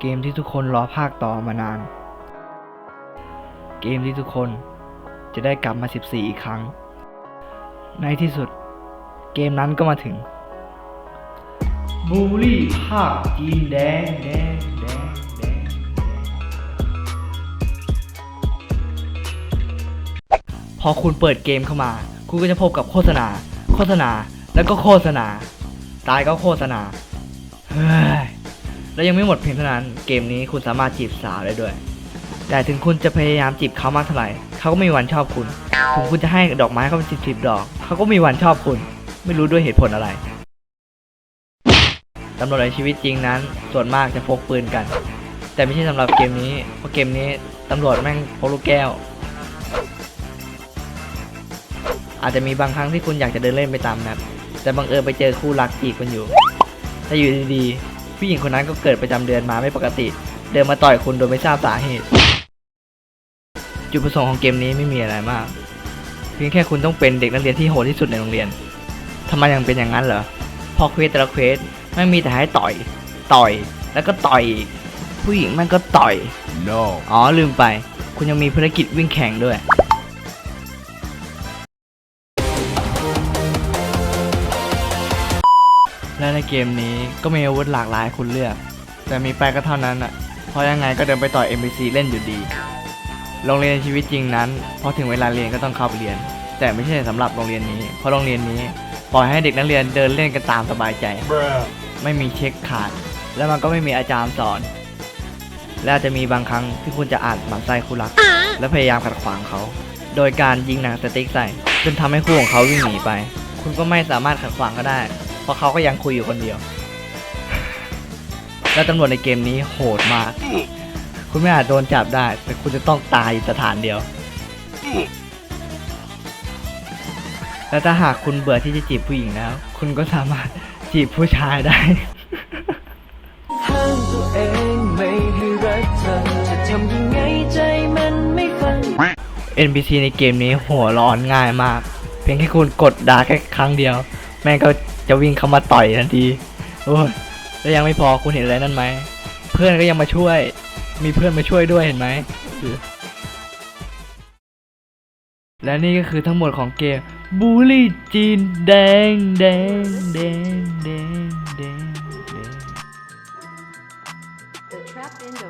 เกมที่ทุกคนรอภาคต่อมานาน เกมที่ทุกคนจะได้กลับมา 14 อีกครั้ง ในที่สุดเกมนั้นก็มาถึงบูลี่ภาคจีนแดงแดงแดงแดงพอคุณเปิดเกมเข้ามา คุณก็จะพบกับโฆษณา โฆษณาแล้วก็โฆษณา ตายก็โฆษณา เฮ้ย แล้วยังไม่หมดเพียงเท่านั้น เกมนี้คุณสามารถจีบสาวได้ด้วย แต่ถึงคุณจะพยายามจีบเขามากเท่าไหร่เขาก็ไม่มีวันชอบคุณ ถึงคุณจะให้ดอกไม้เขาเป็นสิบสิบดอก เขาก็ไม่มีวันชอบคุณ ไม่รู้ด้วยเหตุผลอะไรตำรวจในชีวิตจริงนั้น ส่วนมากจะพกปืนกัน แต่ไม่ใช่สำหรับเกมนี้ เพราะเกมนี้ตำรวจแม่งพกลูกแก้ว อาจจะมีบางครั้งที่คุณอยากจะเดินเล่นไปตามแมปแต่บังเอิญไปเจอคู่รักจีบกันอยู่แต่อยู่ดีๆ ผู้หญิงคนนั้นก็เกิดประจำเดือนมาไม่ปกติ เดินมาต่อยคุณโดยไม่ทราบสาเหตุ จุดประสงค์ของเกมนี้ไม่มีอะไรมาก เพียงแค่คุณต้องเป็นเด็กนักเรียนที่โหดที่สุดในโรงเรียนทำไมยังเป็นอย่างนั้นเหรอเพอเควสแต่ละเควสไม่งมีแต่ให้ต่อย ต่อยแล้วก็ต่อยอีกผู้หญิงมันก็ต่อย No. อ๋อลืมไป คุณยังมีภารกิจวิ่งแข่งด้วย และในเกมนี้ก็มีอาวุธหลากหลายคุณเลือก แต่มีไปก็เท่านั้นอะเพราะยังไงก็เดินไปต่อย NPC เล่นอยู่ดี โรงเรียนชีวิตจริงนั้น พอถึงเวลาเรียนก็ต้องเข้าไปเรียน แต่ไม่ใช่สำหรับโรงเรียนนี้ เพราะโรงเรียนนี้ปล่อยให้เด็กนักเรียนเดินเล่นกันตามสบายใจ Bruh. ไม่มีเช็คขาด และมันก็ไม่มีอาจารย์สอน และอาจจะมีบางครั้งที่คุณจะอ่านหมันไส้คู่รัก และพยายามขัดขวางเขา โดยการยิงหนังสติ๊กใส่ จนทำให้คู่ของเขาวิ่งหนีไป คุณก็ไม่สามารถขัดขวางก็ได้ ราะเขาก็ยังคุยอยู่คนเดียว และตำรวจในเกมนี้โหดมาก คุณไม่อาจโดนจับได้ แต่คุณจะต้องตายอยู่สถานเดียว และถ้าหากคุณเบื่อที่จะจีบผู้หญิงแล้ว คุณก็สามารถจีบผู้ชายได้ห้ามตัวเองไม่ให้รักเธอจะทำยังไงใจมันไม่ฟัง NPC ในเกมนี้หัวร้อนง่ายมาก เพียงแค่คุณกดดาแค่ครั้งเดียว แม่งก็ จะวิ่งเข้ามาต่อยทันที โอ้ยแล้วยังไม่พอคุณเห็นอะไรนั่นไหม เพื่อนก็ยังมาช่วย มีเพื่อนมาช่วยด้วยเห็นไหม และนี่ก็คือทั้งหมดของเกมบูลลี่จีนแดงแดงแดงแดงแดงแดง The Trap Indo